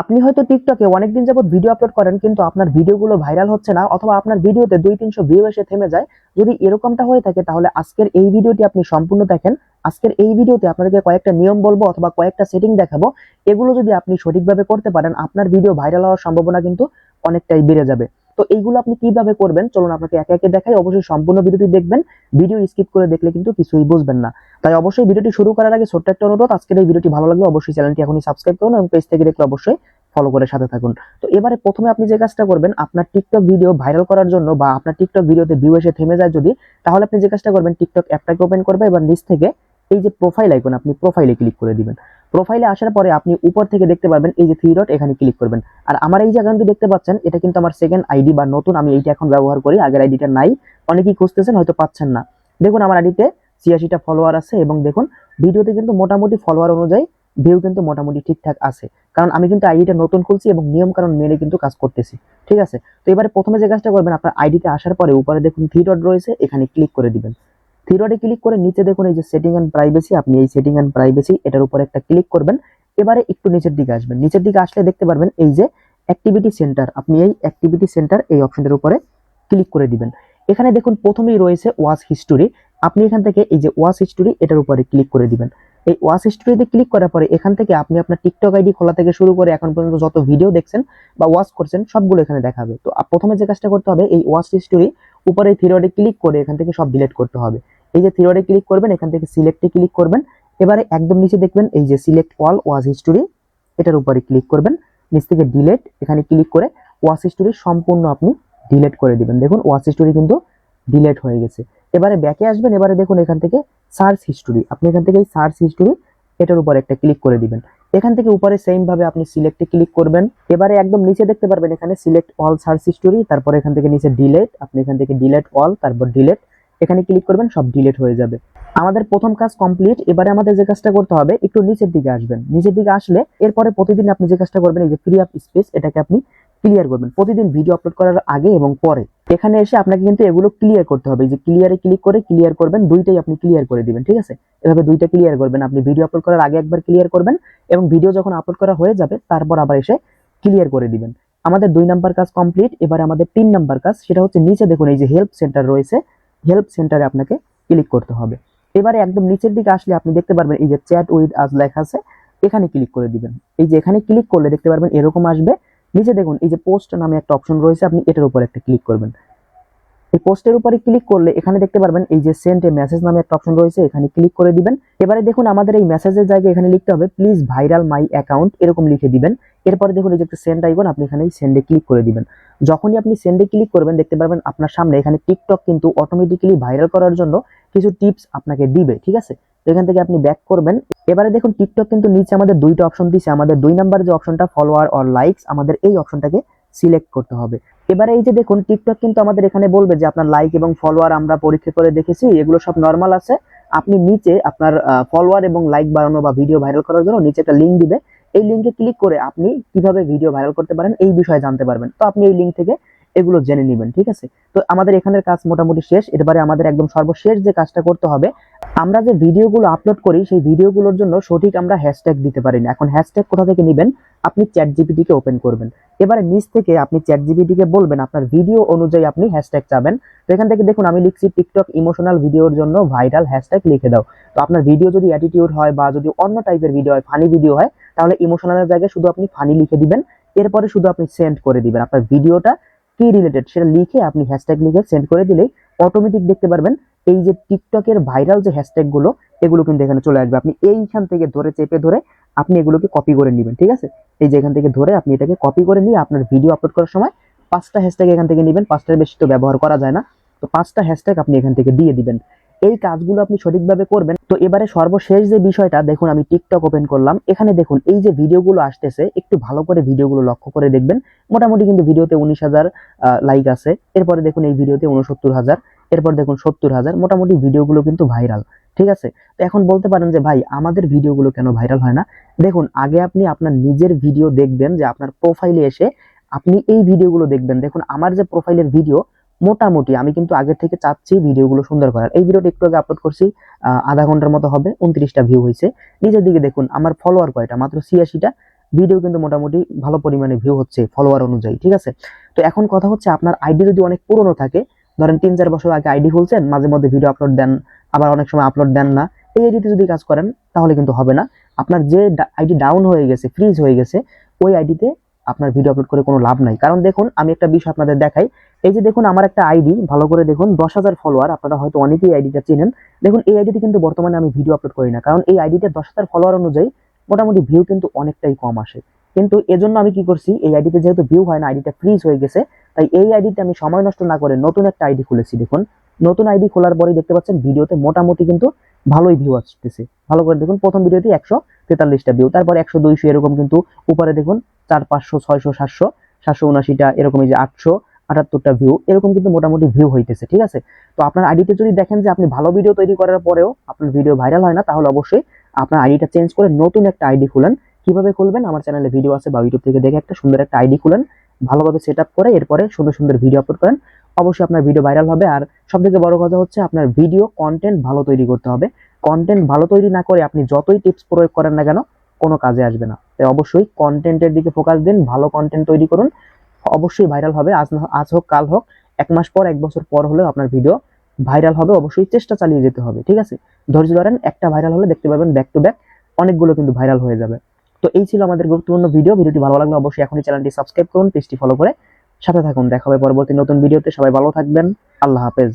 আপনি হয়তো টিকটকে অনেকদিন যাবত ভিডিও আপলোড করেন, কিন্তু আপনার ভিডিওগুলো ভাইরাল হচ্ছে না, অথবা আপনার ভিডিওতে দুই, তিনশো ভিউ এসে থেমে যায়। যদি এরকমটা হয়ে থাকে, তাহলে আজকের এই ভিডিওটি আপনি সম্পূর্ণ দেখেন। আজকের এই ভিডিওতে আপনাদেরকে কয়েকটা নিয়ম বলব অথবা কয়েকটা সেটিং দেখাবো। এগুলো যদি আপনি সঠিকভাবে করতে পারেন, আপনার ভিডিও ভাইরাল হওয়ার সম্ভাবনা কিন্তু অনেকটাই বেড়ে যাবে। তো এইগুলো আপনি কীভাবে করবেন? চলুন আপনাকে একে একে দেখাই। অবশ্যই সম্পূর্ণ ভিডিওটি দেখবেন। ভিডিও স্কিপ করে দেখলে কিন্তু কিছুই বুঝবেন না। তাই অবশ্যই ভিডিওটি শুরু করার আগে ছোট্ট একটা অনুরোধ। আজকের এই ভিডিওটি ভালো লাগলে অবশ্যই চ্যানেলটি এখনই সাবস্ক্রাইব করুন এবং পেজ থেকে দেখলে অবশ্যই ফলো করে সাথে থাকুন। তো এবারে প্রথমে আপনি যে কাজটা করবেন, আপনার টিকটক ভিডিও ভাইরাল করার জন্য বা আপনার টিকটক ভিডিওতে ভিউ এসে থেমে যায় যদি, তাহলে আপনি যে কাজটা করবেন টিকটক অ্যাপটাকে ওপেন করবে এবার নিচ থেকে এই যে প্রোফাইল আইকন আপনি প্রোফাইলে ক্লিক করে দিবেন। প্রোফাইলে আসার পরে আপনি উপর থেকে দেখতে পারবেন এই যে থ্রি ডট এখানে ক্লিক করবেন। আর আমার এই যে অ্যাকাউন্টটি দেখতে পাচ্ছেন, এটা কিন্তু আমার সেকেন্ড আইডি বা নতুন, আমি এইটা এখন ব্যবহার করি, আগের আইডিটা নাই। অনেকেই খুঁজতেছেন, হয়তো পাচ্ছেন না। দেখুন, আমার আইডিতে ছিয়াশিটা ফলোয়ার আছে এবং দেখুন ভিডিওতে কিন্তু মোটামুটি ফলোয়ার অনুযায়ী ভিউ কিন্তু মোটামুটি ঠিকঠাক আছে। কারণ আমি কিন্তু আইডিটা নতুন খুলছি এবং নিয়ম কারণ মেনে কিন্তু কাজ করতেছি। ঠিক আছে? তো এবারে প্রথমে যে কাজটা করবেন, আপনার আইডিতে আসার পরে উপরে দেখুন থ্রি ডট রয়েছে, এখানে ক্লিক করে দিবেন। থ্রি ডটে ক্লিক করে নিচে দেখুন এই যে সেটিং অ্যান্ড প্রাইভেসি আপনি এই সেটিং অ্যান্ড প্রাইভেসি এটার উপরে একটা ক্লিক করবেন। এবারে একটু নিচের দিকে আসবেন। নিচের দিকে আসলে দেখতে পারবেন এই যে অ্যাক্টিভিটি সেন্টার আপনি এই অ্যাক্টিভিটি সেন্টার এই অপশনটার উপরে ক্লিক করে দিবেন। এখানে দেখুন প্রথমেই রয়েছে ওয়াশ হিস্টোরি আপনি এখান থেকে এই যে ওয়াশ হিস্টোরি এটার উপরে ক্লিক করে দিবেন। এই ওয়াচ হিস্টোরিতে ক্লিক করার পরে এখান থেকে আপনি আপনার টিকটক আইডি খোলা থেকে শুরু করে এখন পর্যন্ত যত ভিডিও দেখছেন বা ওয়াচ করছেন, সবগুলো এখানে দেখাবে। তো প্রথমে যে কাজটা করতে হবে, এই ওয়াচ হিস্টোরি উপরে থিরোডে ক্লিক করে এখান থেকে সব ডিলিট করতে হবে। এই যে থিরোডে ক্লিক করবেন, এখান থেকে সিলেক্টে ক্লিক করবেন। এবারে একদম নিচে দেখবেন, এই যে সিলেক্ট অল ওয়াচ হিস্টোরি এটার উপরে ক্লিক করবেন। নিচ থেকে ডিলেট এখানে ক্লিক করে ওয়াচ হিস্টোরি সম্পূর্ণ আপনি ডিলেট করে দিবেন। দেখুন ওয়াচ হিস্টোরি কিন্তু ডিলেট হয়ে গেছে। এবারে ব্যাকে আসবেন, এবারে দেখুন এখান থেকে সার্চ হিস্টোরি আপনি এখান থেকে এই সার্চ হিস্টোরি এটার উপর একটা ক্লিক করে দিবেন। এখান থেকে উপরে সেম ভাবে আপনি সিলেক্টে ক্লিক করবেন। এবারে একদম নিচে দেখতে পারবেন এখানে সিলেক্ট অল সার্চ হিস্টোরি তারপর এখান থেকে নিচে ডিলেট আপনি এখান থেকে ডিলেট অল তারপর ডিলেট এখানে ক্লিক করবেন, সব ডিলেট হয়ে যাবে। আমাদের প্রথম কাজ কমপ্লিট এবারে আমাদের যে কাজটা করতে হবে, একটু নিচের দিকে আসবেন। নিচের দিকে আসলে এরপরে প্রতিদিন আপনি যে কাজটা করবেন, এই যে ফ্রি আপ স্পেস এটাকে আপনি ক্লিয়ার করবেন। প্রতিদিন ভিডিও আপলোড করার আগে এবং পরে। এখানে এসে আপনাকে কিন্তু এগুলো ক্লিয়ার করতে হবে। যে ক্লিয়ারে ক্লিক করে ক্লিয়ার করবেন, দুইটাই আপনি ক্লিয়ার করে দিবেন, ঠিক আছে? এভাবে দুইটা ক্লিয়ার করবেন। আপনি ভিডিও আপলোড করার আগে একবার ক্লিয়ার করবেন এবং ভিডিও যখন আপলোড করা হয়ে যাবে, তারপর আবার এসে ক্লিয়ার করে দিবেন। আমাদের দুই নাম্বার কাজ কমপ্লিট এবার আমাদের তিন নাম্বার কাজ, সেটা হচ্ছে নিচে দেখুন, এই যে হেল্প সেন্টার রয়েছে হেল্প সেন্টারে আপনাকে ক্লিক করতে হবে। এবারে একদম নিচের দিকে আসলে আপনি দেখতে পারবেন, এই যে চ্যাট উইথ আজ লেখা আছে, এখানে ক্লিক করে দিবেন। এই যে এখানে ক্লিক করলে দেখতে পারবেন, এরকম আসবে। নিচে দেখুন, এই যে পোস্ট নামে একটা অপশন রয়েছে, আপনি এটার উপর একটা ক্লিক করবেন। এই পোস্টের উপরে ক্লিক করলে এখানে দেখতে পারবেন, এই যে সেন্ড এ মেসেজ নামে একটা অপশন রয়েছে, এখানে ক্লিক করে দিবেন। এবারে দেখুন, আমাদের এই মেসেজের জায়গায় এখানে লিখতে হবে প্লিজ ভাইরাল মাই অ্যাকাউন্ট এরকম লিখে দিবেন। এরপরে দেখুন, এই যে একটা সেন্ড আইকন আপনি এখানে সেন্ডে ক্লিক করে দিবেন। যখনই আপনি সেন্ডে ক্লিক করবেন, দেখতে পারবেন আপনার সামনে এখানে টিকটক কিন্তু অটোমেটিক্যালি ভাইরাল করার জন্য কিছু টিপস আপনাকে দিবে, ঠিক আছে? তো এখান থেকে আপনি ব্যাক করবেন। এবারে দেখুন টিকটক কিন্তু নিচে আমাদের দুইটা অপশন দিচ্ছে আমাদের দুই নাম্বার যে অপশনটা ফলোয়ার অর লাইকস আমাদের এই অপশনটাকে সিলেক্ট করতে হবে। এবারে এই যে দেখুন টিকটক কিন্তু আমাদের এখানে বলবে যে আপনার লাইক এবং ফলোয়ার আমরা পরীক্ষা করে দেখেছি, এগুলো সব নর্মাল আছে। আপনি নিচে আপনার ফলোয়ার এবং লাইক বাড়ানো বা ভিডিও ভাইরাল করার জন্য নিচে একটা লিঙ্ক দিবে। এই লিঙ্কে ক্লিক করে আপনি কীভাবে ভিডিও ভাইরাল করতে পারেন, এই বিষয়ে জানতে পারবেন। তো আপনি এই লিঙ্ক থেকে এগুলো জেনে নেবেন, ঠিক আছে? তো আমাদের এখানের কাজ মোটামুটি শেষ, এবারে আমাদের একদম সর্বশেষ যে কাজটা করতে হবে, আমরা যে ভিডিওগুলো আপলোড করি, সেই ভিডিওগুলোর জন্য সঠিক আমরা হ্যাশট্যাগ দিতে পারি না এখন হ্যাশট্যাগ কোথা থেকে নেবেন? আপনি চ্যাট জিপিটিকে ওপেন করবেন। এবারে নিচ থেকে আপনি চ্যাট জিপিটিকে বলবেন, আপনার ভিডিও অনুযায়ী আপনি হ্যাশট্যাগ চাবেন। তো এখান থেকে দেখুন, আমি লিখছি টিকটক ইমোশনাল ভিডিওর জন্য ভাইরাল হ্যাশট্যাগ লিখে দাও। তো আপনার ভিডিও যদি অ্যাটিটিউড হয় বা যদি অন্য টাইপের ভিডিও হয় ফানি ভিডিও হয়, তাহলে ইমোশনালের জায়গায় শুধু আপনি ফানি লিখে দিবেন। এরপরে শুধু আপনি সেন্ড করে দিবেন। আপনার ভিডিওটা কি রিলেটেড সেটা লিখে আপনি হ্যাশট্যাগ লিখে সেন্ড করে দিলেই অটোমেটিক দেখতে পারবেন এই যে টিকটকের ভাইরাল যে হ্যাশট্যাগুলো এগুলো কিন্তু এখানে চলে আসবে। আপনি এইখান থেকে ধরে চেপে ধরে আপনি এগুলোকে কপি করে নেবেন, ঠিক আছে? এই যে এখান থেকে ধরে আপনি এটাকে কপি করে নিয়ে আপনার ভিডিও আপলোড করার সময় পাঁচটা হ্যাশট্যাগ এখান থেকে নেবেন, পাঁচটার বেশি তো ব্যবহার করা যায় না। তো পাঁচটা হ্যাশট্যাগ আপনি এখান থেকে দিয়ে দিবেন। এই কাজগুলো আপনি সঠিকভাবে করবেন। তো এবারে সর্বশেষ যে বিষয়টা, দেখুন আমি টিকটক ওপেন করলাম। এখানে দেখুন, এই যে ভিডিওগুলো আসতেছে, একটু ভালো করে ভিডিওগুলো লক্ষ্য করে দেখবেন। মোটামুটি কিন্তু ভিডিওতে উনিশ হাজার লাইক আছে। এরপরে দেখুন এই ভিডিওতে উনসত্তর হাজার, এরপর দেখুন সত্তর হাজার। মোটামুটি ভিডিওগুলো কিন্তু ভাইরাল ঠিক আছে? তো এখন বলতে পারেন যে, ভাই, আমাদের ভিডিওগুলো কেন ভাইরাল হয় না? দেখুন, আগে আপনি আপনার নিজের ভিডিও দেখবেন যে, আপনার প্রোফাইলে এসে আপনি এই ভিডিওগুলো দেখবেন। দেখুন, আমার যে প্রোফাইলের ভিডিও মোটামুটি আমি কিন্তু আগের থেকে চাচ্ছি ভিডিওগুলো সুন্দর করার। এই ভিডিওটা একটু আগে আপলোড করছি আধা ঘণ্টার মতো হবে, উনত্রিশটা ভিউ হয়েছে। নিজের দিকে দেখুন, আমার ফলোয়ার কয়টা? মাত্র ছিয়াশিটা। ভিডিও কিন্তু মোটামুটি ভালো পরিমাণে ভিউ হচ্ছে ফলোয়ার অনুযায়ী, ঠিক আছে? তো এখন কথা হচ্ছে আপনার আইডি যদি অনেক পুরনো থাকে, ধরেন তিন চার বছর আগে আইডি খুলছেন, মাঝে মধ্যে ভিডিও আপলোড দেন, আবার অনেক সময় আপলোড দেন না, এই আইডিতে যদি কাজ করেন, তাহলে কিন্তু হবে না। আপনার যে আইডি ডাউন হয়ে গেছে ফ্রিজ হয়ে গেছে, ওই আইডিতে আপনার ভিডিও আপলোড করে কোনো লাভ নাই। কারণ দেখুন, আমি একটা বিষয় আপনাদের দেখাই। এই যে দেখুন, আমার একটা আইডি ভালো করে দেখুন, দশ হাজার ফলোয়ার আপনারা হয়তো অনেকেই আইডিটা চিনেন। দেখুন, এই আইডিতে কিন্তু বর্তমানে আমি ভিডিও আপলোড করি না, কারণ এই আইডিতে দশ হাজার ফলোয়ার অনুযায়ী মোটামুটি ভিউ কিন্তু অনেকটাই কম আসে। কিন্তু এজন্য আমি কি করছি, এই আইডিতে যেহেতু ভিউ হয় না আইডিটা ফ্রিজ হয়ে গেছে, তাই এই আইডিতে আমি সময় নষ্ট না করে নতুন একটা আইডি খুলেছি। দেখুন, নতুন আইডি খোলার পরেই দেখতে পাচ্ছেন ভিডিওতে মোটামুটি কিন্তু ভালোই ভিউ আসতেছে। ভালো করে দেখুন, প্রথম ভিডিওতে একশো তেতাল্লিশটা ভিউ তারপর একশো দুইশো এরকম কিন্তু উপরে দেখুন, চার, পাঁচশো, ছয়শো, সাতশো সাতশো উনাশিটা এরকম এই যে আটশো, আটাত্তরটা ভিউ এরকম কিন্তু মোটামুটি ভিউ হইতেছে, ঠিক আছে? তো আপনার আইডিতে যদি দেখেন যে আপনি ভালো ভিডিও তৈরি করার পরেও আপনার ভিডিও ভাইরাল হয় না, তাহলে অবশ্যই আপনার আইডিটা চেঞ্জ করে নতুন একটা আইডি খুলেন। কীভাবে খুলবেন? আমার চ্যানেলে ভিডিও আছে, বা ইউটিউব থেকে দেখে একটা সুন্দর একটা আইডি খুলেন। ভালোভাবে সেট করে এরপরে সুন্দর সুন্দর ভিডিও আপলোড করেন। অবশ্যই আপনার ভিডিও ভাইরাল হবে। আর সব থেকে বড় কথা হচ্ছে, আপনার ভিডিও কন্টেন্ট ভালো তৈরি করতে হবে। কন্টেন্ট ভালো তৈরি না করে আপনি যতই টিপস প্রয়োগ করেন না কেন, কোনো কাজে আসবে না। তাই অবশ্যই কন্টেন্টের দিকে ফোকাস দিন, ভালো কন্টেন্ট তৈরি করুন। অবশ্যই ভাইরাল হবে, আজ আজ হোক, কাল হোক, এক মাস পর, এক বছর পর হলেও আপনার ভিডিও ভাইরাল হবে। অবশ্যই চেষ্টা চালিয়ে যেতে হবে, ঠিক আছে? ধৈর্য ধরেন, একটা ভাইরাল হলে দেখতে পাবেন ব্যাক টু ব্যাক অনেকগুলো কিন্তু ভাইরাল হয়ে যাবে। তো এই ছিল আমাদের গুরুত্বপূর্ণ ভিডিও ভিডিওটি ভালো লাগলে অবশ্যই এখনই চ্যানেলটি সাবস্ক্রাইব করুন পেজটি ফলো করে সাথে থাকুন দেখা হবে পরবর্তী নতুন ভিডিওতে। সবাই ভালো থাকবেন। আল্লাহ হাফেজ।